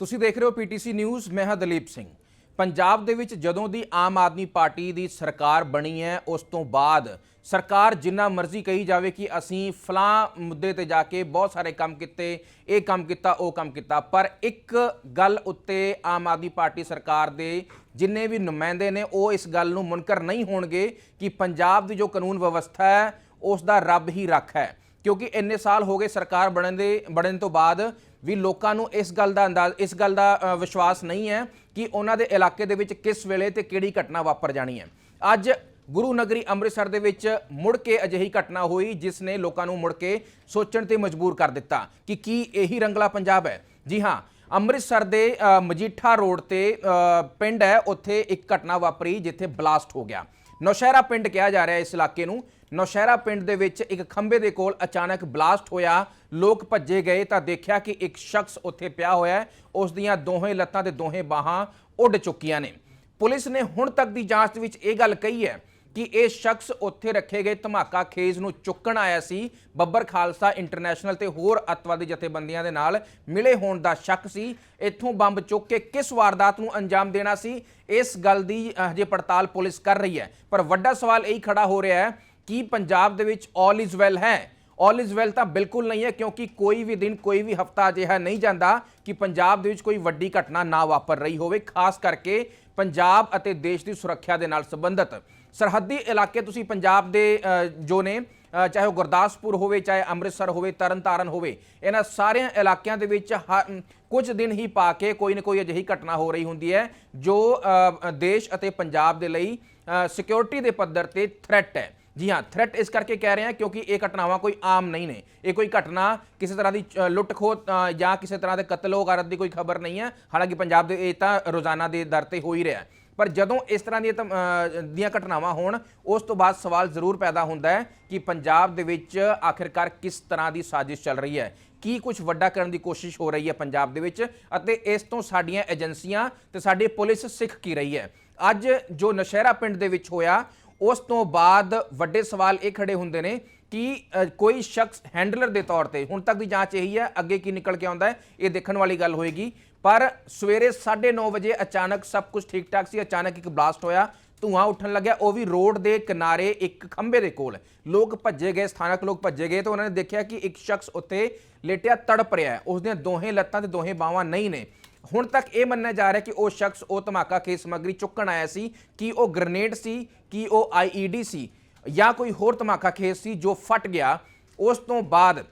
ਤੁਸੀਂ ਦੇਖ ਰਹੇ ਹੋ ਪੀਟੀਸੀ ਨਿਊਜ਼, ਮੈਂ ਹਾਂ ਦਲੀਪ ਸਿੰਘ। ਪੰਜਾਬ ਦੇ ਵਿੱਚ ਜਦੋਂ ਦੀ ਆਮ ਆਦਮੀ ਪਾਰਟੀ ਦੀ ਸਰਕਾਰ ਬਣੀ ਹੈ, ਉਸ ਤੋਂ ਬਾਅਦ ਸਰਕਾਰ ਜਿੰਨਾ ਮਰਜ਼ੀ ਕਹੀ ਜਾਵੇ ਕਿ ਅਸੀਂ ਫਲਾਂ ਮੁੱਦੇ ਤੇ ਜਾ ਕੇ ਬਹੁਤ ਸਾਰੇ ਕੰਮ ਕੀਤੇ, ਇਹ ਕੰਮ ਕੀਤਾ, ਉਹ ਕੰਮ ਕੀਤਾ, ਪਰ ਇੱਕ ਗੱਲ ਉੱਤੇ ਆਮ ਆਦਮੀ ਪਾਰਟੀ ਸਰਕਾਰ ਦੇ ਜਿੰਨੇ ਵੀ ਨੁਮਾਇੰਦੇ ਨੇ, ਉਹ ਇਸ ਗੱਲ ਨੂੰ ਮੁਨਕਰ ਨਹੀਂ ਹੋਣਗੇ ਕਿ ਪੰਜਾਬ ਦੀ ਜੋ ਕਾਨੂੰਨ ਵਿਵਸਥਾ ਹੈ, ਉਸ ਦਾ ਰੱਬ ਹੀ ਰੱਖ ਹੈ। ਕਿਉਂਕਿ ਇੰਨੇ ਸਾਲ ਹੋ ਗਏ ਸਰਕਾਰ ਬਣਨ ਦੇ, ਬਣਨ ਤੋਂ ਬਾਅਦ ਵੀ ਲੋਕਾਂ ਨੂੰ ਇਸ ਗੱਲ ਦਾ ਅੰਦਾਜ਼, ਇਸ ਗੱਲ ਦਾ ਵਿਸ਼ਵਾਸ ਨਹੀਂ ਹੈ ਕਿ ਉਹਨਾਂ ਦੇ ਇਲਾਕੇ ਦੇ ਵਿੱਚ ਕਿਸ ਵੇਲੇ ਤੇ ਕਿਹੜੀ ਘਟਨਾ ਵਾਪਰ ਜਾਣੀ ਹੈ। ਅੱਜ ਗੁਰੂ ਨਗਰੀ ਅੰਮ੍ਰਿਤਸਰ ਦੇ ਵਿੱਚ ਮੁੜ ਕੇ ਅਜਿਹੀ ਘਟਨਾ ਹੋਈ ਜਿਸ ਨੇ ਲੋਕਾਂ ਨੂੰ ਮੁੜ ਕੇ ਸੋਚਣ ਤੇ ਮਜਬੂਰ ਕਰ ਦਿੱਤਾ ਕਿ ਕੀ ਇਹੀ ਰੰਗਲਾ ਪੰਜਾਬ ਹੈ। ਜੀ ਹਾਂ, ਅੰਮ੍ਰਿਤਸਰ ਦੇ ਮਜੀਠਾ ਰੋਡ ਤੇ ਪਿੰਡ ਹੈ, ਉੱਥੇ ਇੱਕ ਘਟਨਾ ਵਾਪਰੀ ਜਿੱਥੇ ਬਲਾਸਟ ਹੋ ਗਿਆ। ਨੌਸ਼ਹਿਰਾ ਪਿੰਡ ਕਿਹਾ ਜਾ ਰਿਹਾ ਇਸ ਇਲਾਕੇ ਨੂੰ। ਨੌਸ਼ਹਿਰਾ ਪਿੰਡ ਦੇ ਵਿੱਚ ਇੱਕ ਖੰਭੇ ਦੇ ਕੋਲ ਅਚਾਨਕ ਬਲਾਸਟ ਹੋਇਆ। ਲੋਕ ਭੱਜੇ ਗਏ ਤਾਂ ਦੇਖਿਆ ਕਿ ਇੱਕ ਸ਼ਖਸ ਉੱਥੇ ਪਿਆ ਹੋਇਆ ਉਸ ਦੀਆਂ ਦੋਹੇ ਲੱਤਾਂ ਤੇ ਦੋਹੇ ਬਾਹਾਂ ਉੱਡ ਚੁੱਕੀਆਂ ਨੇ। ਪੁਲਿਸ ਨੇ ਹੁਣ ਤੱਕ ਦੀ ਜਾਂਚ ਵਿੱਚ ਇਹ ਗੱਲ ਕਹੀ ਹੈ ਕਿ ਇਹ ਸ਼ਖਸ ਉੱਥੇ ਰੱਖੇ ਗਏ ਧਮਾਕਾ ਖੇਜ਼ ਨੂੰ ਚੁੱਕਣ ਆਇਆ ਸੀ। ਬੱਬਰ ਖਾਲਸਾ ਇੰਟਰਨੈਸ਼ਨਲ ਤੇ ਹੋਰ ਅੱਤਵਾਦੀ ਜਥੇਬੰਦੀਆਂ ਦੇ ਨਾਲ ਮਿਲੇ ਹੋਣ ਦਾ ਸ਼ੱਕ ਸੀ। ਇੱਥੋਂ ਬੰਬ ਚੁੱਕ ਕੇ ਕਿਸ ਵਾਰਦਾਤ ਨੂੰ ਅੰਜਾਮ ਦੇਣਾ ਸੀ, ਇਸ ਗੱਲ ਦੀ ਹਜੇ ਪੜਤਾਲ ਪੁਲਿਸ ਕਰ ਰਹੀ ਹੈ। ਪਰ ਵੱਡਾ ਸਵਾਲ ਇਹ ਖੜਾ ਹੋ ਰਿਹਾ ਹੈ ਕਿ ਪੰਜਾਬ ਦੇ ਵਿੱਚ ਆਲ ਇਜ਼ ਵੈਲ ਹੈ। ਆਲ ਇਜ਼ ਵੈਲ ਤਾਂ ਬਿਲਕੁਲ ਨਹੀਂ ਹੈ, ਕਿਉਂਕਿ ਕੋਈ ਵੀ ਦਿਨ, ਕੋਈ ਵੀ ਹਫਤਾ ਅਜਿਹਾ ਨਹੀਂ ਜਾਂਦਾ ਕਿ ਪੰਜਾਬ ਦੇ ਵਿੱਚ ਕੋਈ ਵੱਡੀ ਘਟਨਾ ਨਾ ਵਾਪਰ ਰਹੀ ਹੋਵੇ, ਖਾਸ ਕਰਕੇ ਪੰਜਾਬ ਅਤੇ ਦੇਸ਼ ਦੀ ਸੁਰੱਖਿਆ ਦੇ ਨਾਲ ਸੰਬੰਧਿਤ। ਸਰਹੱਦੀ ਇਲਾਕੇ ਤੁਸੀਂ ਪੰਜਾਬ ਦੇ ਜੋ ਨੇ ਚਾਹੇ ਉਹ ਗੁਰਦਾਸਪੁਰ ਹੋਵੇ ਚਾਹੇ ਅੰਮ੍ਰਿਤਸਰ ਹੋਵੇ ਤਰਨਤਾਰਨ ਹੋਵੇ ਇਹਨਾਂ ਸਾਰਿਆਂ ਇਲਾਕਿਆਂ ਦੇ ਵਿੱਚ ਹ- ਕੁਝ ਦਿਨ ਹੀ ਪਾ ਕੇ ਕੋਈ ਨਾ ਕੋਈ ਅਜਿਹੀ ਘਟਨਾ ਹੋ ਰਹੀ ਹੁੰਦੀ ਹੈ ਜੋ ਦੇਸ਼ ਅਤੇ ਪੰਜਾਬ ਦੇ ਲਈ ਸਿਕਿਉਰਿਟੀ ਦੇ ਪੱਧਰ ਤੇ ਥ੍ਰੈਟ ਹੈ। ਜੀ ਹਾਂ ਥ੍ਰੈਟ ਇਸ ਕਰਕੇ ਕਹਿ ਰਹੇ ਹਾਂ ਕਿਉਂਕਿ ਇਹ ਘਟਨਾਵਾਂ ਕੋਈ ਆਮ ਨਹੀਂ ਨੇ। ਇਹ ਕੋਈ ਘਟਨਾ ਕਿਸੇ ਤਰ੍ਹਾਂ ਦੀ ਅ, ਲੁੱਟ ਖੋਹ ਜਾਂ ਕਿਸੇ ਤਰ੍ਹਾਂ ਦੇ ਕਤਲ ਵਗੈਰਾ ਦੀ ਕੋਈ ਖਬਰ ਨਹੀਂ ਹੈ। ਹਾਲਾਂਕਿ ਪੰਜਾਬ ਦੇ ਇਹ ਤਾਂ ਰੋਜ਼ਾਨਾ ਦੇ ਦਰ ਤੇ ਹੋ ਹੀ ਰਿਹਾ ਹੈ। ਪਰ ਜਦੋਂ ਇਸ ਤਰ੍ਹਾਂ ਦੀਆਂ ਧਮ- ਦੀਆਂ ਘਟਨਾਵਾਂ ਹੋਣ, ਉਸ ਤੋਂ ਬਾਅਦ ਸਵਾਲ ਜ਼ਰੂਰ ਪੈਦਾ ਹੁੰਦਾ ਹੈ ਕਿ ਪੰਜਾਬ ਦੇ ਵਿੱਚ ਆਖਿਰਕਾਰ ਕਿਸ ਤਰ੍ਹਾਂ ਦੀ ਸਾਜ਼ਿਸ਼ ਚੱਲ ਰਹੀ ਹੈ। ਕੀ ਕੁਝ ਵੱਡਾ ਕਰਨ ਦੀ ਕੋਸ਼ਿਸ਼ ਹੋ ਰਹੀ ਹੈ ਪੰਜਾਬ ਦੇ ਵਿੱਚ ਅਤੇ ਇਸ ਤੋਂ ਸਾਡੀਆਂ ਏਜੰਸੀਆਂ ਤੇ ਸਾਡੀ ਪੁਲਿਸ ਸਿੱਖ ਕੀ ਰਹੀ ਹੈ? ਅੱਜ ਜੋ ਨਸ਼ਹਿਰਾ ਪਿੰਡ ਦੇ ਵਿੱਚ ਹੋਇਆ, ਉਸ ਤੋਂ ਬਾਅਦ ਵੱਡੇ ਸਵਾਲ ਇਹ ਖੜੇ ਹੁੰਦੇ ਨੇ ਕਿ ਕੋਈ ਸ਼ਖਸ ਹੈਂਡਲਰ ਦੇ ਤੌਰ ਤੇ, ਹੁਣ ਤੱਕ ਦੀ ਜਾਂਚ ਇਹੀ ਹੈ, ਅੱਗੇ ਕੀ ਨਿਕਲ ਕੇ ਆਉਂਦਾ ਹੈ, ਇਹ ਦੇਖਣ ਵਾਲੀ ਗੱਲ ਹੋਏਗੀ। ਪਰ ਸਵੇਰੇ 9:30 ਵਜੇ ਅਚਾਨਕ ਸਭ ਕੁਝ ਠੀਕ ਠਾਕ ਸੀ, ਅਚਾਨਕ ਇੱਕ ਬਲਾਸਟ ਹੋਇਆ, ਧੂਆਂ ਉੱਠਣ ਲੱਗਿਆ, ਉਹ ਵੀ ਰੋਡ ਦੇ ਕਿਨਾਰੇ ਇੱਕ ਖੰਭੇ ਦੇ ਕੋਲ। ਲੋਕ ਭੱਜੇ ਗਏ, ਸਥਾਨਕ ਲੋਕ ਭੱਜੇ ਗਏ ਤਾਂ ਉਹਨਾਂ ਨੇ ਦੇਖਿਆ ਕਿ ਇੱਕ ਸ਼ਖਸ ਉੱਤੇ ਲੇਟਿਆ ਤੜਪ ਰਿਹਾ ਹੈ। ਉਸ ਦੀਆਂ ਦੋਹੇ ਲੱਤਾਂ ਤੇ ਦੋਹੇ ਬਾਹਾਂ ਨਹੀਂ ਨੇ। ਹੁਣ ਤੱਕ ਇਹ ਮੰਨਿਆ ਜਾ ਰਿਹਾ ਕਿ ਉਹ ਸ਼ਖਸ ਉਹ ਧਮਾਕਾ ਕੇ ਸਮੱਗਰੀ ਚੁੱਕਣ ਆਇਆ ਸੀ, ਕਿ ਉਹ ਗ੍ਰਨੇਡ ਸੀ, ਕਿ ਉਹ ਆਈਈਡੀ ਸੀ ਜਾਂ ਕੋਈ ਹੋਰ ਧਮਾਕਾ ਖੇਸ ਸੀ ਜੋ ਫਟ ਗਿਆ। ਉਸ ਤੋਂ ਬਾਅਦ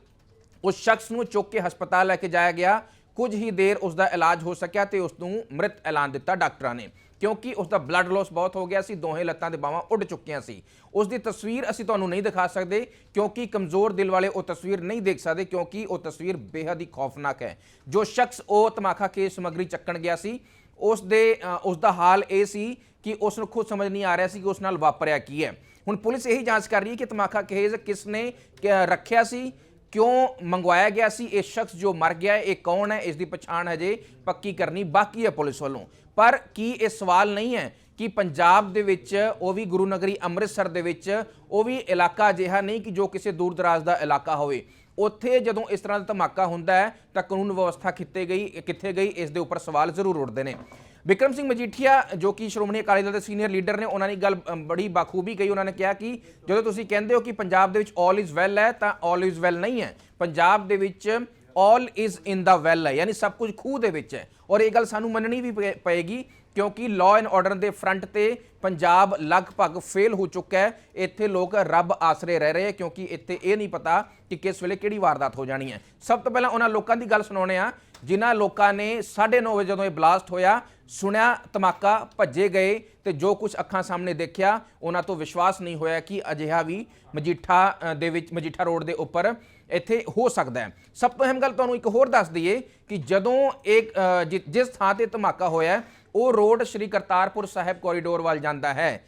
ਉਸ ਸ਼ਖਸ ਨੂੰ ਚੁੱਕ ਕੇ ਹਸਪਤਾਲ ਲੈ ਕੇ ਜਾਇਆ ਗਿਆ। ਕੁਝ ਹੀ ਦੇਰ ਉਸ ਦਾ ਇਲਾਜ ਹੋ ਸਕਿਆ ਤੇ ਉਸ ਨੂੰ ਮ੍ਰਿਤ ਐਲਾਨ ਦਿੱਤਾ ਡਾਕਟਰਾਂ ਨੇ। ਕਿਉਂਕਿ ਉਸ ਦਾ ਬਲੱਡ ਲਾਸ ਬਹੁਤ ਹੋ ਗਿਆ ਸੀ, ਦੋਹੇ ਲੱਤਾਂ ਦੇ ਬਾਹਾਂ ਉੱਡ ਚੁੱਕੀਆਂ ਸੀ। ਉਸ ਦੀ ਤਸਵੀਰ ਅਸੀਂ ਤੁਹਾਨੂੰ ਨਹੀਂ ਦਿਖਾ ਸਕਦੇ, ਕਿਉਂਕਿ ਕਮਜ਼ੋਰ ਦਿਲ ਵਾਲੇ ਉਹ ਤਸਵੀਰ ਨਹੀਂ ਦੇਖ ਸਕਦੇ, ਕਿਉਂਕਿ ਉਹ ਤਸਵੀਰ ਬੇहद ਹੀ ਖੌਫਨਾਕ ਹੈ। ਜੋ ਸ਼ਖਸ ਉਹ ਧਮਾਕਾ ਕੇ ਸਮੱਗਰੀ ਚੱਕਣ ਗਿਆ ਸੀ ਉਸ ਦੇ ਉਸ ਦਾ ਹਾਲ ਇਹ ਸੀ ਕਿ ਉਸ ਨੂੰ ਖੁਦ ਸਮਝ ਨਹੀਂ ਆ ਰਿਹਾ ਸੀ ਕਿ ਉਸ ਨਾਲ ਵਾਪਰਿਆ ਕੀ ਹੈ। ਹੁਣ ਪੁਲਿਸ ਇਹੀ ਜਾਂਚ ਕਰ ਰਹੀ ਹੈ ਕਿ ਧਮਾਕਾ ਖੇਜ਼ ਕਿਸ ਨੇ, ਕ- ਰੱਖਿਆ ਸੀ ਕਿਉਂ ਮੰਗਵਾਇਆ ਗਿਆ ਸੀ? ਇਹ ਸ਼ਖਸ ਜੋ ਮਰ ਗਿਆ ਹੈ, ਇਹ ਕੌਣ ਹੈ? ਇਸ ਦੀ ਪਛਾਣ ਹਜੇ ਪੱਕੀ ਕਰਨੀ ਬਾਕੀ ਹੈ ਪੁਲਿਸ ਵੱਲੋਂ। ਪਰ ਕੀ ਇਹ ਸਵਾਲ ਨਹੀਂ ਹੈ ਕਿ ਪੰਜਾਬ ਦੇ ਵਿੱਚ ਉਹ ਵੀ ਗੁਰੂ ਨਗਰੀ ਅੰਮ੍ਰਿਤਸਰ ਦੇ ਵਿੱਚ ਉਹ ਵੀ ਇਲਾਕਾ ਅਜਿਹਾ ਨਹੀਂ ਕਿ ਜੋ ਕਿਸੇ ਦੂਰ ਦਰਾਜ਼ ਦਾ ਇਲਾਕਾ ਹੋਵੇ। ਉੱਥੇ ਜਦੋਂ ਇਸ ਤਰ੍ਹਾਂ ਦਾ ਧਮਾਕਾ ਹੁੰਦਾ ਹੈ ਤਾਂ ਕਾਨੂੰਨ ਵਿਵਸਥਾ ਕਿੱਥੇ ਗਈ ਕਿੱਥੇ ਗਈ, ਇਸ ਦੇ ਉੱਪਰ ਸਵਾਲ ਜ਼ਰੂਰ ਉੱਠਦੇ ਨੇ। ਵਿਕਰਮ ਸਿੰਘ ਮਜੀਠੀਆ, ਜੋ ਕਿ ਸ਼੍ਰੋਮਣੀ ਅਕਾਲੀ ਦਲ ਦੇ ਸੀਨੀਅਰ ਲੀਡਰ ਨੇ, ਉਹਨਾਂ ਨੇ ਗੱਲ ਬੜੀ ਬਾਖੂਬੀ ਕਹੀ। ਉਹਨਾਂ ਨੇ ਕਿਹਾ ਕਿ ਜਦੋਂ ਤੁਸੀਂ ਕਹਿੰਦੇ ਹੋ ਕਿ ਪੰਜਾਬ ਦੇ ਵਿੱਚ ਆਲ ਇਜ਼ ਵੈਲ ਹੈ, ਤਾਂ ਆਲ ਇਜ਼ ਵੈਲ ਨਹੀਂ ਹੈ। ਪੰਜਾਬ ਦੇ ਵਿੱਚ all is in the well ਹੈ, ਯਾਨੀ ਸਭ ਕੁਝ ਖੂਹ ਦੇ ਵਿੱਚ ਹੈ। ਔਰ ਇਹ ਗੱਲ ਸਾਨੂੰ ਮੰਨਣੀ ਵੀ ਪਏਗੀ ਕਿਉਂਕਿ ਲਾਅ ਐਂਡ ਆਰਡਰ ਦੇ ਫਰੰਟ ਤੇ ਪੰਜਾਬ ਲਗਭਗ ਫੇਲ ਹੋ ਚੁੱਕਾ ਹੈ। ਇੱਥੇ ਲੋਕ ਰੱਬ ਆਸਰੇ ਰਹਿ ਰਹੇ ਹੈ ਕਿਉਂਕਿ ਇੱਥੇ ਇਹ ਨਹੀਂ ਪਤਾ ਕਿ ਕਿਸ ਵੇਲੇ ਕਿਹੜੀ ਵਾਰਦਾਤ ਹੋ ਜਾਣੀ ਹੈ। ਸਭ ਤੋਂ ਪਹਿਲਾਂ ਉਹਨਾਂ ਲੋਕਾਂ ਦੀ ਗੱਲ ਸੁਣਾਉਣੇ ਆ ਜਿਨ੍ਹਾਂ ਲੋਕਾਂ ਨੇ 9:30 ਵਜੇ ਜਦੋਂ ਇਹ ਬਲਾਸਟ ਹੋਇਆ, ਸੁਣਿਆ, ਧਮਾਕਾ ਭੱਜੇ ਗਏ ਤੇ ਜੋ ਕੁਝ ਅੱਖਾਂ ਸਾਹਮਣੇ ਦੇਖਿਆ, ਉਹਨਾਂ ਤੋਂ ਵਿਸ਼ਵਾਸ ਨਹੀਂ ਹੋਇਆ ਕਿ ਅਜਿਹਾ ਵੀ ਮਜੀਠਾ ਦੇ ਵਿੱਚ ਮਜੀਠਾ ਰੋਡ ਦੇ ਉੱਪਰ ਇੱਥੇ ਹੋ ਸਕਦਾ ਹੈ। ਸਭ ਤੋਂ ਅਹਿਮ ਗੱਲ ਤੁਹਾਨੂੰ ਇੱਕ ਹੋਰ ਦੱਸ ਦਈਏ ਕਿ ਜਦੋਂ ਇੱਕ ਜਿ- ਜਿਸ ਥਾਂ ਤੇ ਧਮਾਕਾ ਹੋਇਆ ਉਹ ਰੋਡ ਸ਼੍ਰੀ ਕਰਤਾਰਪੁਰ ਸਾਹਿਬ ਕੋਰੀਡੋਰ ਵੱਲ ਜਾਂਦਾ ਹੈ।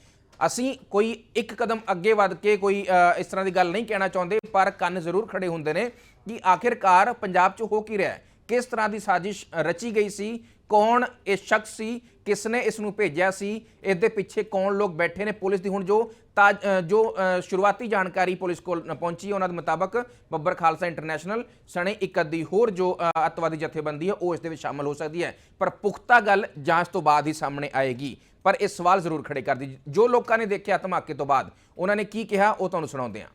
ਅਸੀਂ ਕੋਈ ਇੱਕ ਕਦਮ ਅੱਗੇ ਵੱਧ ਕੇ ਕੋਈ ਅ, ਇਸ ਤਰ੍ਹਾਂ ਦੀ ਗੱਲ ਨਹੀਂ ਕਹਿਣਾ ਚਾਹੁੰਦੇ ਪਰ ਕੰਨ ਜ਼ਰੂਰ ਖੜੇ ਹੁੰਦੇ ਨੇ ਕਿ ਆਖਿਰਕਾਰ ਪੰਜਾਬ 'ਚ ਹੋ ਕੀ ਰਿਹਾ ਹੈ? ਕਿਸ ਤਰ੍ਹਾਂ ਦੀ ਸਾਜ਼ਿਸ਼ ਰਚੀ ਗਈ ਸੀ? ਕੌਣ ਇਹ ਸ਼ਖਸ ਸੀ ਕਿਸ ਨੇ ਇਸ ਨੂੰ ਭੇਜਿਆ ਸੀ ਇਸ ਦੇ ਪਿੱਛੇ ਕੌਣ ਲੋਕ ਬੈਠੇ ਨੇ ਪੁਲਿਸ ਦੀ ਹੁਣ ਜੋ ਤਾਜ- ਅ, ਜੋ ਅ, ਸ਼ੁਰੂਆਤੀ ਜਾਣਕਾਰੀ ਪੁਲਿਸ ਕੋਲ ਪਹੁੰਚੀ ਹੈ ਉਹਨਾਂ ਦੇ ਮੁਤਾਬਕ ਬੱਬਰ ਖਾਲਸਾ ਇੰਟਰਨੈਸ਼ਨਲ ਸਣੇ ਇੱਕ ਅੱਧੀ ਹੋਰ ਜੋ ਅ, ਅੱਤਵਾਦੀ ਜਥੇਬੰਦੀ ਹੈ ਉਹ ਇਸ ਦੇ ਵਿੱਚ ਸ਼ਾਮਲ ਹੋ ਸਕਦੀ ਹੈ ਪਰ ਪੁਖਤਾ ਗੱਲ ਜਾਂਚ ਤੋਂ ਬਾਅਦ ਹੀ ਸਾਹਮਣੇ ਆਏਗੀ ਪਰ ਇਹ ਸਵਾਲ ਜ਼ਰੂਰ ਖੜੇ ਕਰਦੀ ਜੋ ਲੋਕਾਂ ਨੇ ਦੇਖਿਆ ਧਮਾਕੇ ਤੋਂ ਬਾਅਦ ਉਹਨਾਂ ਨੇ ਕੀ ਕਿਹਾ ਉਹ ਤੁਹਾਨੂੰ ਸੁਣਾਉਂਦੇ ਹਾਂ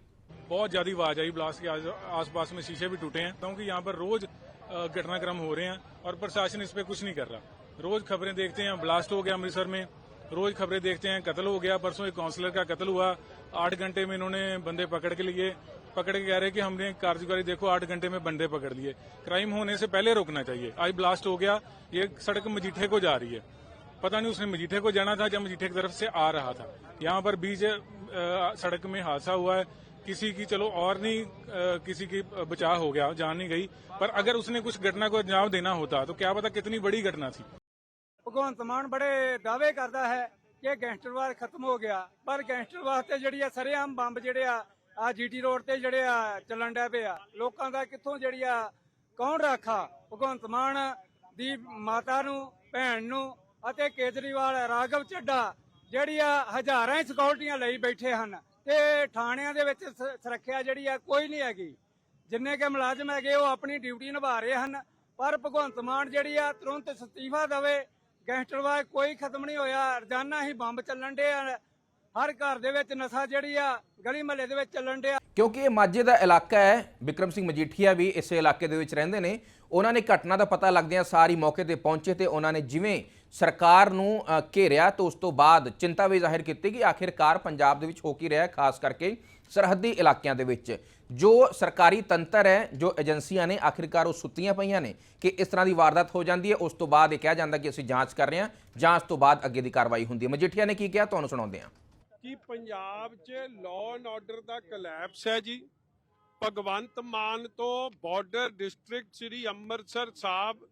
बहुत ज्यादा आवाज आई ब्लास्ट के आस- आसपास में शीशे भी टूटे हैं क्योंकि यहाँ पर रोज अ, घटनाक्रम हो रहे हैं और प्रशासन इस पर कुछ नहीं कर रहा। रोज खबरें देखते हैं, ब्लास्ट हो गया अमृतसर में। रोज खबरें देखते हैं, कत्ल हो गया। परसों एक काउंसलर का कत्ल हुआ। आठ घंटे में इन्होंने बंदे पकड़ के लिए। पकड़ के कह रहे कि हमने कार्यकारी देखो, आठ घंटे में बंदे पकड़ लिए। क्राइम होने से पहले रोकना चाहिए। आज ब्लास्ट हो गया। ये सड़क मजीठे को जा रही है। पता नहीं उसने मजीठे को जाना था या मजीठे की तरफ़ से आ रहा था। यहाँ पर बीच सड़क में हादसा हुआ है। किसी की चलो और नहीं अ, किसी की बचाव हो गया जान नहीं गई पर अगर उसने कुछ घटना को अंजाम देना होता तो क्या पता कितनी बड़ी घटना थी ਭਗਵੰਤ ਮਾਨ ਬੜੇ ਦਾਅਵੇ ਕਰਦਾ ਹੈ ਕਿ ਗੈਂਗਸਟਰਵਾਦ ਖਤਮ ਹੋ ਗਿਆ ਪਰ ਗੈਂਗਸਟਰਵਾਦ ਤੇ ਜਿਹੜੀ ਆ ਸਰੇਆਮ ਬੰਬ ਜਿਹੜੇ ਆ ਆ ਜੀਟੀ ਰੋਡ ਤੇ ਜਿਹੜੇ ਆ ਚੱਲਣ ਡੈ ਪਏ ਆ ਲੋਕਾਂ ਦਾ ਕਿੱਥੋਂ ਜਿਹੜੀ ਆ ਕੌਣ ਰਾਖਾ ਭਗਵੰਤ ਮਾਨ ਦੀ ਮਾਤਾ ਨੂੰ ਭੈਣ ਨੂੰ ਅਤੇ ਕੇਜਰੀਵਾਲ ਰਾਘਵ ਚੱਡਾ ਜਿਹੜੀ ਆ ਹਜ਼ਾਰਾਂ ਹੀ ਸਿਕਿਉਰਟੀਆਂ ਲਈ ਬੈਠੇ ਹਨ ਤੇ ਥਾਣਿਆਂ ਦੇ ਵਿੱਚ ਸੁਰੱਖਿਆ ਜਿਹੜੀ ਆ ਕੋਈ ਨਹੀਂ ਹੈਗੀ। ਜਿੰਨੇ ਕੇ ਮੁਲਾਜ਼ਮ ਹੈਗੇ ਉਹ ਆਪਣੀ ਡਿਊਟੀ ਨਿਭਾ ਰਹੇ ਹਨ, ਪਰ ਭਗਵੰਤ ਮਾਨ ਜਿਹੜੀ ਆ ਤੁਰੰਤ ਅਸਤੀਫਾ ਦੇਵੇ ਗੈਂਗਸਟਰਵਾਦ ਕੋਈ ਖਤਮ ਨਹੀਂ ਹੋਇਆ, ਰੋਜ਼ਾਨਾ ਹੀ ਬੰਬ ਚੱਲਣ ਡੇ ਆ, ਹਰ ਘਰ ਦੇ ਵਿੱਚ ਨਸ਼ਾ ਜਿਹੜੀ ਆ ਗਲੀ ਮਹੱਲੇ ਦੇ ਵਿੱਚ ਚੱਲਣ ਡਿਆ। ਕਿਉਂਕਿ ਇਹ ਮਾਝੇ ਦਾ ਇਲਾਕਾ ਹੈ, ਵਿਕਰਮ ਸਿੰਘ ਮਜੀਠੀਆ ਵੀ ਇਸੇ ਇਲਾਕੇ ਦੇ ਵਿੱਚ ਰਹਿੰਦੇ ਨੇ। ਉਹਨਾਂ ਨੇ ਘਟਨਾ ਦਾ ਪਤਾ ਲੱਗਦਿਆਂ ਸਾਰੀ ਮੌਕੇ ਤੇ ਪਹੁੰਚੇ ਤੇ ਉਹਨਾਂ ਨੇ ਜਿਵੇਂ ਸਰਕਾਰ ਨੂੰ ਘੇਰਿਆ ਤਾਂ ਉਸ ਤੋਂ ਬਾਅਦ ਚਿੰਤਾ ਵੀ ਜ਼ਾਹਿਰ ਕੀਤੀ ਕਿ ਆਖਿਰਕਾਰ ਪੰਜਾਬ ਦੇ ਵਿੱਚ ਹੋ ਕੀ ਰਿਹਾ, ਖਾਸ ਕਰਕੇ ਸਰਹੱਦੀ ਇਲਾਕਿਆਂ ਦੇ ਵਿੱਚ। ਜੋ ਸਰਕਾਰੀ ਤੰਤਰ ਹੈ, ਜੋ ਏਜੰਸੀਆਂ ਨੇ ਆਖਿਰਕਾਰ ਉਹ ਸੁੱਤੀਆਂ ਪਈਆਂ ਨੇ ਕਿ ਇਸ ਤਰ੍ਹਾਂ ਦੀ ਵਾਰਦਾਤ ਹੋ ਜਾਂਦੀ ਹੈ, ਉਸ ਤੋਂ ਬਾਅਦ ਇਹ ਕਿਹਾ ਜਾਂਦਾ ਕਿ ਅਸੀਂ ਜਾਂਚ ਕਰ ਰਹੇ ਹਾਂ, ਜਾਂਚ ਤੋਂ ਬਾਅਦ ਅੱਗੇ ਦੀ ਕਾਰਵਾਈ ਹੁੰਦੀ ਹੈ। ਮਜੀਠੀਆ ਨੇ ਕੀ ਕਿਹਾ, ਤੁਹਾਨੂੰ ਸੁਣਾਉਂਦੇ ਹਾਂ। ਕਿ ਪੰਜਾਬ 'ਚ ਲਾਅ ਐਂਡ ਆਰਡਰ ਦਾ ਕਲੈਪਸ ਹੈ ਜੀ। ਭਗਵੰਤ ਮਾਨ ਤੋਂ ਬਾਰਡਰ ਡਿਸਟ੍ਰਿਕਟ ਸ੍ਰੀ ਅੰਮ੍ਰਿਤਸਰ ਸਾਹਿਬ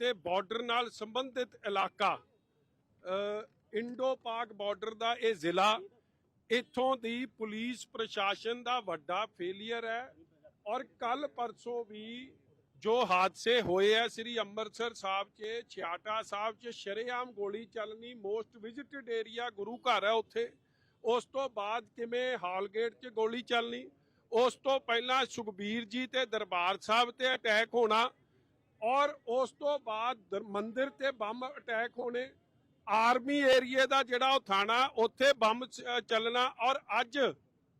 ਤੇ ਬਾਰਡਰ ਨਾਲ ਸੰਬੰਧਿਤ ਇਲਾਕਾ ਇੰਡੋ ਪਾਕ ਬਾਰਡਰ ਦਾ ਇਹ ਜ਼ਿਲ੍ਹਾ, ਇੱਥੋਂ ਦੀ ਪੁਲਿਸ ਪ੍ਰਸ਼ਾਸਨ ਦਾ ਵੱਡਾ ਫੇਲਿਅਰ ਹੈ ਔਰ ਕੱਲ ਪਰਸੋਂ ਵੀ ਜੋ ਹਾਦਸੇ ਹੋਏ ਆ ਸ੍ਰੀ ਅੰਮ੍ਰਿਤਸਰ ਸਾਹਿਬ 'ਚ, ਛਿਆਟਾ ਸਾਹਿਬ 'ਚ, ਸ਼ਰੇਆਮ ਗੋਲੀ ਚੱਲਣੀ ਮੋਸਟ ਵਿਜ਼ਿਟਡ ਏਰੀਆ ਗੁਰੂ ਘਰ ਹੈ ਉੱਥੇ। ਉਸ ਤੋਂ ਬਾਅਦ ਕਿਵੇਂ ਹਾਲਗੇਟ 'ਚ ਗੋਲੀ ਚੱਲਣੀ? ਉਸ ਤੋਂ ਪਹਿਲਾਂ ਸੁਖਬੀਰ ਜੀ ਤੇ ਦਰਬਾਰ ਸਾਹਿਬ ਤੇ ਅਟੈਕ ਹੋਣਾ ਔਰ ਉਸ ਤੋਂ ਬਾਅਦ ਮੰਦਿਰ ਤੇ ਬੰਬ ਅਟੈਕ ਹੋਣੇ, ਆਰਮੀ ਏਰੀਏ ਦਾ ਜਿਹੜਾ ਉਹ ਥਾਣਾ, ਉੱਥੇ ਬੰਬ ਚੱਲਣਾ ਔਰ ਅੱਜ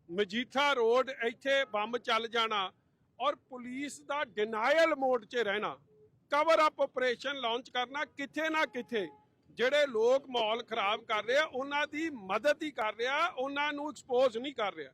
ਮਜੀਠਾ ਰੋਡ ਇੱਥੇ ਬੰਬ ਚੱਲ ਜਾਣਾ ਔਰ ਪੁਲਿਸ ਦਾ ਡਿਨਾਇਲ ਮੋਡ 'ਚ ਰਹਿਣਾ ਕਵਰ ਅਪ ਆਪਰੇਸ਼ਨ ਲਾਂਚ ਕਰਨਾ ਕਿਥੇ ਨਾ ਕਿੱਥੇ, ਜਿਹੜੇ ਲੋਕ ਮਾਹੌਲ ਖਰਾਬ ਕਰ ਰਹੇ ਆ, ਉਹਨਾਂ ਦੀ ਮਦਦ ਹੀ ਕਰ ਰਿਹਾ, ਉਹਨਾਂ ਨੂੰ ਐਕਸਪੋਜ਼ ਨਹੀਂ ਕਰ ਰਿਹਾ।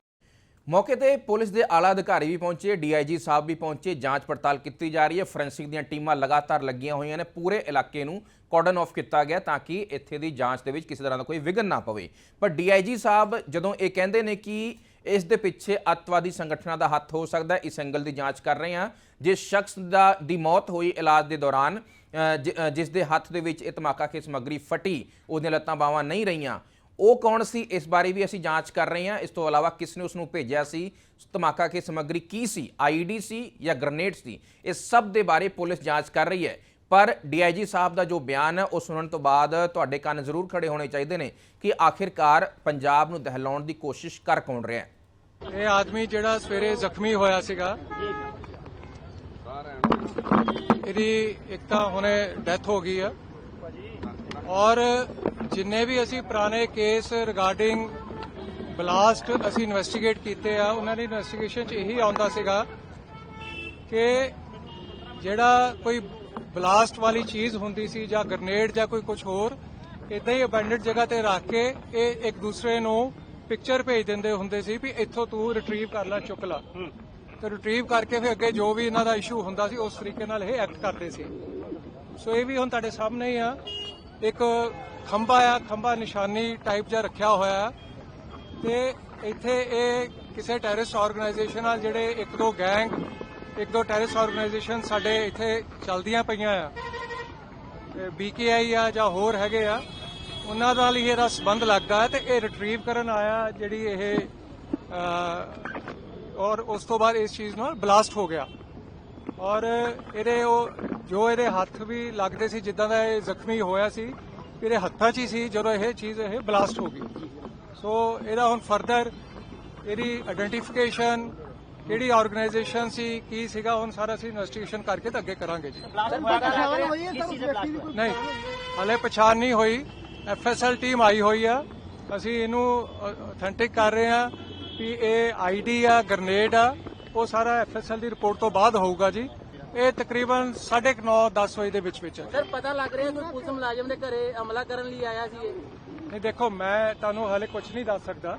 ਮੌਕੇ ਤੇ ਪੁਲਿਸ ਦੇ ਆਲਾ ਅਧਿਕਾਰੀ ਵੀ ਪਹੁੰਚੇ, ਡੀਆਈਜੀ ਸਾਹਿਬ ਵੀ ਪਹੁੰਚੇ, ਜਾਂਚ ਪੜਤਾਲ ਕੀਤੀ ਜਾ ਰਹੀ ਹੈ, ਫੋਰੈਂਸਿਕ ਦੀਆਂ ਟੀਮਾਂ ਲਗਾਤਾਰ ਲੱਗੀਆਂ ਹੋਈਆਂ ਨੇ, ਪੂਰੇ ਇਲਾਕੇ ਨੂੰ ਕੋਡਨ ਆਫ ਕੀਤਾ ਗਿਆ ਤਾਂ ਕਿ ਇੱਥੇ ਦੀ ਜਾਂਚ ਦੇ ਵਿੱਚ ਕਿਸੇ ਤਰ੍ਹਾਂ ਦਾ ਕੋਈ ਵਿਘਨ ਨਾ ਪਵੇ। ਪਰ ਡੀਆਈਜੀ ਸਾਹਿਬ ਜਦੋਂ ਇਹ ਕਹਿੰਦੇ ਨੇ ਕਿ ਇਸ ਦੇ ਪਿੱਛੇ ਅੱਤਵਾਦੀ ਸੰਗਠਨਾਂ ਦਾ ਹੱਥ ਹੋ ਸਕਦਾ ਹੈ, ਇਸ ਐਂਗਲ ਦੀ ਜਾਂਚ ਕਰ ਰਹੇ ਹਾਂ। ਜਿਸ ਸ਼ਖਸ ਦਾ, ਦੀ ਮੌਤ ਹੋਈ ਇਲਾਜ ਦੇ ਦੌਰਾਨ ਜਿਸ ਦੇ ਹੱਥ ਦੇ ਵਿੱਚ ਇਹ ਧਮਾਕਾ ਕੀ ਸਮੱਗਰੀ ਫਟੀ, ਉਹਦੀਆਂ ਲੱਤਾਂ ਬਾਹਾਂ ਨਹੀਂ ਰਹੀਆਂ ਉਹ ਕੌਣ ਸੀ? ਇਸ ਬਾਰੇ ਵੀ ਅਸੀਂ ਜਾਂਚ ਕਰ ਰਹੇ ਹਾਂ। ਇਸ ਤੋਂ ਇਲਾਵਾ ਕਿਸ ਨੇ ਉਸ ਨੂੰ ਭੇਜਿਆ ਸੀ? ਧਮਾਕਾ ਕੀ ਸਮੱਗਰੀ ਕੀ ਸੀ? ਆਈਡੀ ਸੀ ਜਾਂ ਗ੍ਰਨੇਡ ਸੀ? ਇਸ ਸਭ ਦੇ ਬਾਰੇ ਪੁਲਿਸ ਜਾਂਚ ਕਰ ਰਹੀ ਹੈ। ਪਰ ਡੀਆਈਜੀ ਸਾਹਿਬ ਦਾ ਜੋ ਬਿਆਨ ਹੈ, ਉਹ ਸੁਣਨ ਤੋਂ ਬਾਅਦ ਤੁਹਾਡੇ ਕੰਨ ਜ਼ਰੂਰ ਖੜੇ ਹੋਣੇ ਚਾਹੀਦੇ ਨੇ ਕਿ ਆਖਿਰਕਾਰ ਪੰਜਾਬ ਨੂੰ ਦਹਿਲਾਉਣ ਦੀ ਕੋਸ਼ਿਸ਼ ਕਰ ਕੌਣ ਰਿਹਾ ਹੈ? ਇਹ ਆਦਮੀ ਜਿਹੜਾ ਸਵੇਰੇ ਜ਼ਖਮੀ ਹੋਇਆ ਸੀਗਾ। ਇਹਦੀ ਇੱਕ ਤਾਂ ਹੁਣੇ ਡੈਥ ਹੋ ਗਈ ਆ। ਔਰ ਜਿੰਨੇ ਵੀ ਅਸੀਂ ਪੁਰਾਣੇ ਕੇਸ ਰਿਗਾਰਡਿੰਗ ਬਲਾਸਟ ਅਸੀਂ ਇਨਵੈਸਟੀਗੇਟ ਕੀਤੇ ਆ ਉਹਨਾਂ ਦੀ ਇਨਵੈਸਟੀਗੇਸ਼ਨ 'ਚ ਇਹੀ ਆਉਂਦਾ ਸੀਗਾ ਕਿ ਜਿਹੜਾ ਕੋਈ ਬਲਾਸਟ ਵਾਲੀ ਚੀਜ਼ ਹੁੰਦੀ ਸੀ ਜਾਂ ਗ੍ਰਨੇਡ ਜਾਂ ਕੋਈ ਕੁਝ ਹੋਰ ਇਦਾਂ ਹੀ ਅਬੈਂਡਡ ਜਗ੍ਹਾ ਤੇ ਰੱਖ ਕੇ ਇਹ ਇੱਕ ਦੂਸਰੇ ਨੂੰ ਪਿਕਚਰ ਭੇਜ ਦਿੰਦੇ ਹੁੰਦੇ ਸੀ ਵੀ ਇੱਥੋਂ ਤੂੰ ਰਿਟਰੀਵ ਕਰ ਲੈ ਚੁੱਕ ਲੈ। ਤੇ ਰਿਟਰੀਵ ਕਰਕੇ ਫਿਰ ਅੱਗੇ ਜੋ ਵੀ ਇਹਨਾਂ ਦਾ ਇਸ਼ੂ ਹੁੰਦਾ ਸੀ ਉਸ ਤਰੀਕੇ ਨਾਲ ਇਹ ਐਕਟ ਕਰਦੇ ਸੀ। ਸੋ ਇਹ ਵੀ ਹੁਣ ਤੁਹਾਡੇ ਸਾਹਮਣੇ ਹੀ ਆ। ਇੱਕ ਖੰਭਾ ਆ, ਖੰਭਾ ਨਿਸ਼ਾਨੀ ਟਾਈਪ ਜਿਹਾ ਰੱਖਿਆ ਹੋਇਆ ਆ। ਤੇ ਇੱਥੇ ਇਹ ਕਿਸੇ ਟੈਰਰਿਸਟ ਆਰਗੇਨਾਈਜੇਸ਼ਨ ਨਾਲ ਜਿਹੜੇ ਇੱਕ ਦੋ ਗੈਂਗ ਇੱਕ ਦੋ ਟੈਰਰਿਸਟ ਆਰਗੇਨਾਈਜੇਸ਼ਨ ਸਾਡੇ ਇੱਥੇ ਚੱਲਦੀਆਂ ਪਈਆਂ ਆ। ਬੀਕੇਆਈ ਆ ਜਾਂ ਹੋਰ ਹੈਗੇ ਆ, ਉਹਨਾਂ ਨਾਲ ਹੀ ਇਹਦਾ ਸੰਬੰਧ ਲੱਗਦਾ ਹੈ ਤੇ ਇਹ ਰਿਟਰੀਵ ਕਰਨ ਆਇਆ ਜਿਹੜੀ ਇਹ ਔਰ ਉਸ ਤੋਂ ਬਾਅਦ ਇਸ ਚੀਜ਼ ਨਾਲ ਬਲਾਸਟ ਹੋ ਗਿਆ। ਔਰ ਇਹਦੇ ਉਹ, ਜੋ ਇਹਦੇ ਹੱਥ ਵੀ ਲੱਗਦੇ ਸੀ ਜਿੱਦਾਂ ਦਾ ਇਹ ਜ਼ਖਮੀ ਹੋਇਆ ਸੀ ਇਹਦੇ ਹੱਥਾਂ 'ਚ ਹੀ ਸੀ ਜਦੋਂ ਇਹ ਚੀਜ਼ ਇਹ ਬਲਾਸਟ ਹੋ ਗਈ। ਸੋ ਇਹਦਾ ਹੁਣ ਫਰਦਰ ਇਹਦੀ ਆਇਡੈਂਟੀਫਿਕੇਸ਼ਨ ਕਿਹੜੀ ਆਰਗੇਨਾਈਜੇਸ਼ਨ ਸੀ ਕੀ ਸੀਗਾ ਹੁਣ ਸਾਰਾ ਅਸੀਂ ਇਨਵੈਸਟੀਗੇਸ਼ਨ ਕਰਕੇ ਤਾਂ ਅੱਗੇ ਕਰਾਂਗੇ ਜੀ। ਨਹੀਂ ਹਲੇ ਪਛਾਣ ਨਹੀਂ ਹੋਈ। ਐਫਐਸਐਲ ਟੀਮ ਆਈ ਹੋਈ ਆ। ਅਸੀਂ ਇਹਨੂੰ ਅਥੈਂਟਿਕ ਕਰ ਰਹੇ ਆ ਕਿ ਇਹ ਆਈਡੀ ਆ ਗ੍ਰਨੇਡ ਆ। ਉਹ ਸਾਰਾ ਐਫਐਸਐਲ ਦੀ ਰਿਪੋਰਟ ਤੋਂ ਬਾਅਦ ਹੋਊਗਾ ਜੀ। ਇਹ ਤਕਰੀਬਨ 9:30 10 ਵਜੇ ਦੇ ਵਿੱਚ ਵਿੱਚ ਹੈ। ਸਰ ਪਤਾ ਲੱਗ ਰਿਹਾ ਕੋਈ ਪੁਲਿਸ ਮੁਲਾਜ਼ਮ ਦੇ ਘਰੇ ਹਮਲਾ ਕਰਨ ਲਈ ਆਇਆ ਸੀ ਇਹ? ਨਹੀਂ ਦੇਖੋ ਮੈਂ ਤੁਹਾਨੂੰ ਹਲੇ ਕੁਝ ਨਹੀਂ ਦੱਸ ਸਕਦਾ।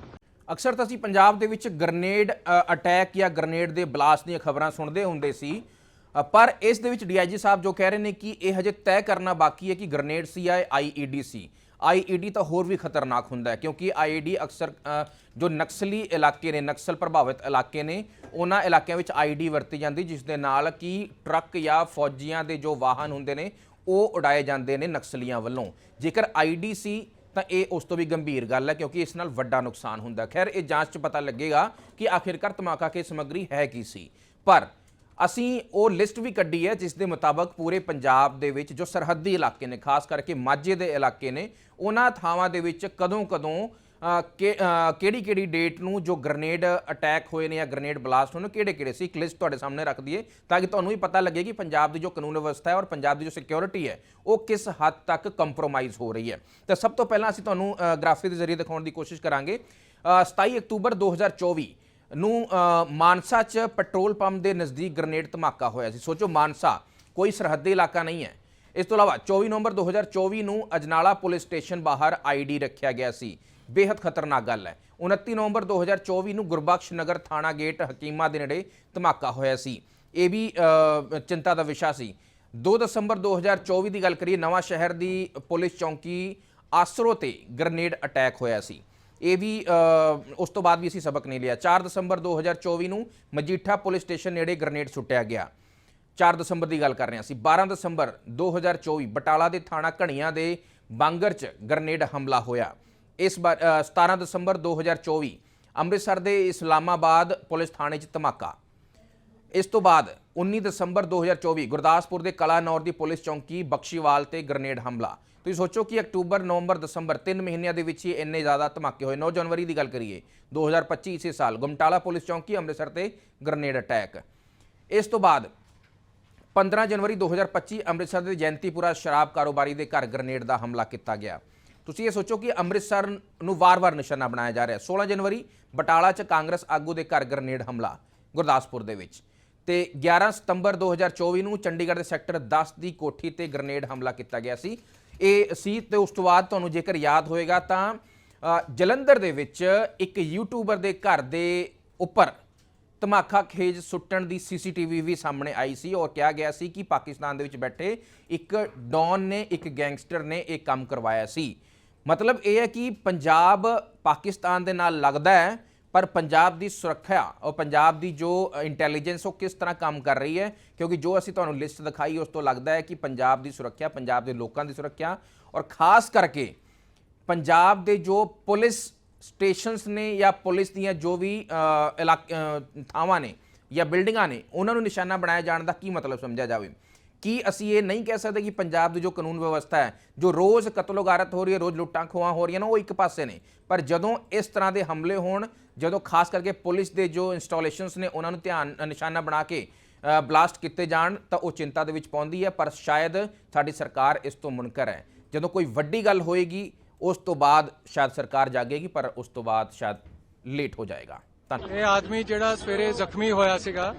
ਅਕਸਰ ਤਾਂ ਅਸੀਂ ਪੰਜਾਬ ਦੇ ਵਿੱਚ ਗ੍ਰਨੇਡ ਅਟੈਕ ਜਾਂ ਗ੍ਰਨੇਡ ਦੇ ਬਲਾਸਟ ਦੀਆਂ ਖਬਰਾਂ ਸੁਣਦੇ ਹੁੰਦੇ ਸੀ। ਪਰ ਇਸ ਦੇ ਵਿੱਚ ਡੀਆਈਜੀ ਸਾਹਿਬ ਜੋ ਕਹਿ ਰਹੇ ਨੇ ਕਿ ਇਹ ਹਜੇ ਤੈਅ ਕਰਨਾ ਬਾਕੀ ਹੈ ਕਿ ਗ੍ਰਨੇਡ ਸੀ ਜਾਂ ਆਈਈਡੀ ਸੀ। ਆਈਈਡੀ ਤਾਂ ਹੋਰ ਵੀ ਖਤਰਨਾਕ ਹੁੰਦਾ ਹੈ, ਕਿਉਂਕਿ ਆਈਈਡੀ ਅਕਸਰ ਜੋ ਨਕਸਲੀ ਇਲਾਕੇ ਨੇ, ਨਕਸਲ ਪ੍ਰਭਾਵਿਤ ਇਲਾਕੇ ਨੇ, ਉਹਨਾਂ ਇਲਾਕਿਆਂ ਵਿੱਚ ਆਈਡੀ ਵਰਤੀ ਜਾਂਦੀ, ਜਿਸ ਦੇ ਨਾਲ ਕਿ ਟਰੱਕ ਜਾਂ ਫੌਜੀਆਂ ਦੇ ਜੋ ਵਾਹਨ ਹੁੰਦੇ ਨੇ, ਉਹ ਉਡਾਏ ਜਾਂਦੇ ਨੇ ਨਕਸਲੀਆਂ ਵੱਲੋਂ। ਜੇਕਰ ਆਈਡੀ ਸੀ, ਤਾਂ ਇਹ ਉਸ ਤੋਂ ਵੀ ਗੰਭੀਰ ਗੱਲ ਹੈ, ਕਿਉਂਕਿ ਇਸ ਨਾਲ ਵੱਡਾ ਨੁਕਸਾਨ ਹੁੰਦਾ ਖੈਰ, ਇਹ ਜਾਂਚ 'ਚ ਪਤਾ ਲੱਗੇਗਾ ਕਿ ਆਖਿਰਕਾਰ ਧਮਾਕਾ ਕੇ ਸਮੱਗਰੀ ਹੈ ਕੀ ਸੀ। ਪਰ ਅਸੀਂ ਉਹ ਲਿਸਟ ਵੀ ਕੱਢੀ ਹੈ ਜਿਸ ਦੇ ਮੁਤਾਬਕ ਪੂਰੇ ਪੰਜਾਬ ਦੇ ਵਿੱਚ ਜੋ ਸਰਹੱਦੀ ਇਲਾਕੇ ਨੇ ਖਾਸ ਕਰਕੇ ਮਾਝੇ ਦੇ ਇਲਾਕੇ ਨੇ ਉਹਨਾਂ ਥਾਵਾਂ ਦੇ ਵਿੱਚ ਕਦੋਂ ਕਦੋਂ ਕਿਹੜੀ ਕਿਹੜੀ ਡੇਟ ਨੂੰ ਜੋ ਗ੍ਰਨੇਡ ਅਟੈਕ ਹੋਏ ਨੇ ਜਾਂ ਗ੍ਰਨੇਡ ਬਲਾਸਟ ਹੋਏ ਨੇ ਕਿਹੜੇ ਕਿਹੜੇ ਸੀ? ਇੱਕ ਲਿਸਟ ਤੁਹਾਡੇ ਸਾਹਮਣੇ ਰੱਖ ਦਈਏ ਤਾਂ ਕਿ ਤੁਹਾਨੂੰ ਵੀ ਪਤਾ ਲੱਗੇ ਕਿ ਪੰਜਾਬ ਦੀ ਜੋ ਕਾਨੂੰਨ ਵਿਵਸਥਾ ਹੈ ਔਰ ਪੰਜਾਬ ਦੀ ਜੋ ਸਿਕਿਉਰਿਟੀ ਹੈ ਉਹ ਕਿਸ ਹੱਦ ਤੱਕ ਕੰਪਰੋਮਾਈਜ਼ ਹੋ ਰਹੀ ਹੈ। ਤਾਂ ਸਭ ਤੋਂ ਪਹਿਲਾਂ ਅਸੀਂ ਤੁਹਾਨੂੰ ਗ੍ਰਾਫਿਕ ਦੇ ਜ਼ਰੀਏ ਦਿਖਾਉਣ ਦੀ ਕੋਸ਼ਿਸ਼ ਕਰਾਂਗੇ। ਅ, 27 ਅਕਤੂਬਰ 2024 ਨੂੰ ਮਾਨਸਾ 'ਚ ਪੈਟਰੋਲ ਪੰਪ ਦੇ ਨਜ਼ਦੀਕ ਗ੍ਰਨੇਡ ਧਮਾਕਾ ਹੋਇਆ ਸੀ। ਸੋਚੋ ਮਾਨਸਾ ਕੋਈ ਸਰਹੱਦੀ ਇਲਾਕਾ ਨਹੀਂ ਹੈ। ਇਸ ਤੋਂ ਇਲਾਵਾ 24 ਨਵੰਬਰ 2024 ਨੂੰ ਅਜਨਾਲਾ ਪੁਲਿਸ ਸਟੇਸ਼ਨ ਬਾਹਰ ਆਈਡੀ ਰੱਖਿਆ ਗਿਆ ਸੀ। ਬੇहद ਖਤਰਨਾਕ ਗੱਲ ਹੈ। 29 ਨਵੰਬਰ 2024 ਨੂੰ ਗੁਰਬਖਸ਼ ਨਗਰ ਥਾਣਾ ਗੇਟ ਹਕੀਮਾ ਦੇ ਨੇੜੇ ਧਮਾਕਾ ਹੋਇਆ ਸੀ। ਇਹ ਵੀ ਚਿੰਤਾ ਦਾ ਵਿਸ਼ਾ ਸੀ। 2 ਦਸੰਬਰ 2024 ਦੀ ਗੱਲ ਕਰੀਏ ਨਵਾਂ ਸ਼ਹਿਰ ਦੀ ਪੁਲਿਸ ਚੌਂਕੀ ਆਸਰੋ ਤੇ ਗ੍ਰਨੇਡ ਅਟੈਕ ਹੋਇਆ ਸੀ। ਇਹ ਵੀ ਉਸ ਤੋਂ ਬਾਅਦ ਵੀ ਅਸੀਂ ਸਬਕ ਨਹੀਂ ਲਿਆ। 4 ਦਸੰਬਰ 2024 ਨੂੰ ਮਜੀਠਾ ਪੁਲਿਸ ਸਟੇਸ਼ਨ ਨੇੜੇ ਗ੍ਰਨੇਡ ਸੁੱਟਿਆ ਗਿਆ। 4 ਦਸੰਬਰ ਦੀ ਗੱਲ ਕਰ ਰਹੇ ਹਾਂ ਅਸੀਂ। 12 ਦਸੰਬਰ 2024 ਬਟਾਲਾ ਦੇ ਥਾਣਾ ਘਣੀਆਂ ਦੇ ਬਾਂਗਰ 'ਚ ਗ੍ਰਨੇਡ ਹਮਲਾ ਹੋਇਆ। ਇਸ ਵਾਰ ਅ, 17 ਦਸੰਬਰ 2024 ਅੰਮ੍ਰਿਤਸਰ ਦੇ ਇਸਲਾਮਾਬਾਦ ਪੁਲਿਸ ਥਾਣੇ 'ਚ ਧਮਾਕਾ। ਇਸ ਤੋਂ ਬਾਅਦ 19 ਦਸੰਬਰ 2024 ਗੁਰਦਾਸਪੁਰ ਦੇ ਕਲਾਨੌਰ ਦੀ ਪੁਲਿਸ ਚੌਂਕੀ ਬਖਸ਼ੀਵਾਲ ਤੇ ਗ੍ਰਨੇਡ ਹਮਲਾ। ਤੁਸੀਂ ਸੋਚੋ ਕਿ ਅਕਤੂਬਰ, ਨਵੰਬਰ, ਦਸੰਬਰ 3 ਮਹੀਨਿਆਂ ਦੇ ਵਿੱਚ ਹੀ ਇੰਨੇ ਜ਼ਿਆਦਾ ਧਮਾਕੇ ਹੋਏ। 9 ਜਨਵਰੀ ਦੀ ਗੱਲ ਕਰੀਏ 2025 ਇਸੇ ਸਾਲ ਗੁਮਟਾਲਾ ਪੁਲਿਸ ਚੌਂਕੀ ਅੰਮ੍ਰਿਤਸਰ ਤੇ ਗ੍ਰਨੇਡ ਅਟੈਕ। ਇਸ ਤੋਂ ਬਾਅਦ 15 ਜਨਵਰੀ 2025 ਅੰਮ੍ਰਿਤਸਰ ਦੇ ਜੈਂਤੀਪੁਰਾ ਸ਼ਰਾਬ ਕਾਰੋਬਾਰੀ ਦੇ ਘਰ ਗ੍ਰਨੇਡ ਦਾ ਹਮਲਾ ਕੀਤਾ ਗਿਆ। ਤੁਸੀਂ ਇਹ ਸੋਚੋ ਕਿ ਅੰਮ੍ਰਿਤਸਰ ਨੂੰ ਵਾਰ-ਵਾਰ ਨਿਸ਼ਾਨਾ ਬਣਾਇਆ ਜਾ ਰਿਹਾ। 16 ਜਨਵਰੀ, ਬਟਾਲਾ 'ਚ ਕਾਂਗਰਸ ਆਗੂ ਦੇ ਘਰ ਗ੍ਰਨੇਡ ਹਮਲਾ ਗੁਰਦਾਸਪੁਰ ਦੇ ਵਿੱਚ। ਤੇ 11 ਸਤੰਬਰ 2024 ਨੂੰ ਚੰਡੀਗੜ੍ਹ ਦੇ ਸੈਕਟਰ 10 ਦੀ ਕੋਠੀ ਤੇ ਗ੍ਰਨੇਡ ਹਮਲਾ ਕੀਤਾ ਗਿਆ ਸੀ। ਇਹ ਸੀ ਤੇ ਉਸ ਤੋਂ ਬਾਅਦ ਤੁਹਾਨੂੰ ਜੇਕਰ ਯਾਦ ਹੋਏਗਾ ਤਾਂ ਜਲੰਧਰ ਦੇ ਵਿੱਚ ਇੱਕ ਯੂਟਿਊਬਰ ਦੇ ਘਰ ਦੇ ਉੱਪਰ ਧਮਾਕਾ ਖੇਜ ਸੁੱਟਣ ਦੀ ਸੀਸੀਟੀਵੀ ਵੀ ਸਾਹਮਣੇ ਆਈ ਸੀ। ਔਰ ਕਿਹਾ ਗਿਆ ਸੀ ਕਿ ਪਾਕਿਸਤਾਨ ਦੇ ਵਿੱਚ ਬੈਠੇ ਇੱਕ ਡੌਨ ਨੇ, ਇੱਕ ਗੈਂਗਸਟਰ ਨੇ ਇਹ ਕੰਮ ਕਰਵਾਇਆ ਸੀ। ਮਤਲਬ ਇਹ ਹੈ ਕਿ ਪੰਜਾਬ ਪਾਕਿਸਤਾਨ ਦੇ ਨਾਲ ਲੱਗਦਾ ਹੈ ਪਰ ਪੰਜਾਬ ਦੀ ਸੁਰੱਖਿਆ ਔਰ ਪੰਜਾਬ ਦੀ ਜੋ ਇੰਟੈਲੀਜੈਂਸ ਉਹ ਕਿਸ ਤਰ੍ਹਾਂ ਕੰਮ ਕਰ ਰਹੀ ਹੈ? ਕਿਉਂਕਿ ਜੋ ਅਸੀਂ ਤੁਹਾਨੂੰ ਲਿਸਟ ਦਿਖਾਈ ਉਸ ਤੋਂ ਲੱਗਦਾ ਹੈ ਕਿ ਪੰਜਾਬ ਦੀ ਸੁਰੱਖਿਆ ਪੰਜਾਬ ਦੇ ਲੋਕਾਂ ਦੀ ਸੁਰੱਖਿਆ ਔਰ ਖਾਸ ਕਰਕੇ ਪੰਜਾਬ ਦੇ ਜੋ ਪੁਲਿਸ ਸਟੇਸ਼ਨਸ ਨੇ ਜਾਂ ਪੁਲਿਸ ਦੀਆਂ ਜੋ ਵੀ ਅ, ਥਾਵਾਂ ਨੇ ਜਾਂ ਬਿਲਡਿੰਗਾਂ ਨੇ ਉਹਨਾਂ ਨੂੰ ਨਿਸ਼ਾਨਾ ਬਣਾਇਆ ਜਾਣ ਦਾ ਕੀ ਮਤਲਬ ਸਮਝਿਆ ਜਾਵੇ? ਕੀ ਅਸੀਂ ਇਹ ਨਹੀਂ ਕਹਿ ਸਕਦੇ ਕਿ ਪੰਜਾਬ ਦੀ ਜੋ ਕਾਨੂੰਨ ਵਿਵਸਥਾ ਹੈ, ਜੋ ਰੋਜ਼ ਕਤਲੋਗਾਰਤ ਹੋ ਰਹੀ ਹੈ, ਰੋਜ਼ ਲੁੱਟਾਂ ਖੋਹਾਂ ਹੋ ਰਹੀਆਂ ਨੇ, ਉਹ ਇੱਕ ਪਾਸੇ ਨੇ। ਪਰ ਜਦੋਂ ਇਸ ਤਰ੍ਹਾਂ ਦੇ ਹਮਲੇ ਹੋਣ, ਜਦੋਂ ਖਾਸ ਕਰਕੇ ਪੁਲਿਸ ਦੇ ਜੋ ਇੰਸਟਾਲੇਸ਼ਨਸ ਨੇ, ਉਹਨਾਂ ਨੂੰ ਧਿਆਨ, ਨਿਸ਼ਾਨਾ ਬਣਾ ਕੇ ਬਲਾਸਟ ਕੀਤੇ ਜਾਣ, ਤਾਂ ਉਹ ਚਿੰਤਾ ਦੇ ਵਿੱਚ ਪਾਉਂਦੀ ਹੈ, ਪਰ ਸ਼ਾਇਦ ਸਾਡੀ ਸਰਕਾਰ ਇਸ ਤੋਂ ਮੁਨਕਰ ਹੈ। ਜਦੋਂ ਕੋਈ ਵੱਡੀ ਗੱਲ ਹੋਏਗੀ, ਉਸ ਤੋਂ ਬਾਅਦ ਸ਼ਾਇਦ ਸਰਕਾਰ ਜਾਗੇਗੀ, ਪਰ ਉਸ ਤੋਂ ਬਾਅਦ ਸ਼ਾਇਦ ਲੇਟ ਹੋ ਜਾਏਗਾ। ਧੰਨਵਾਦ। ਇਹ ਆਦਮੀ ਜਿਹੜਾ ਸਵੇਰੇ ਜ਼ਖਮੀ ਹੋਇਆ ਸੀਗਾ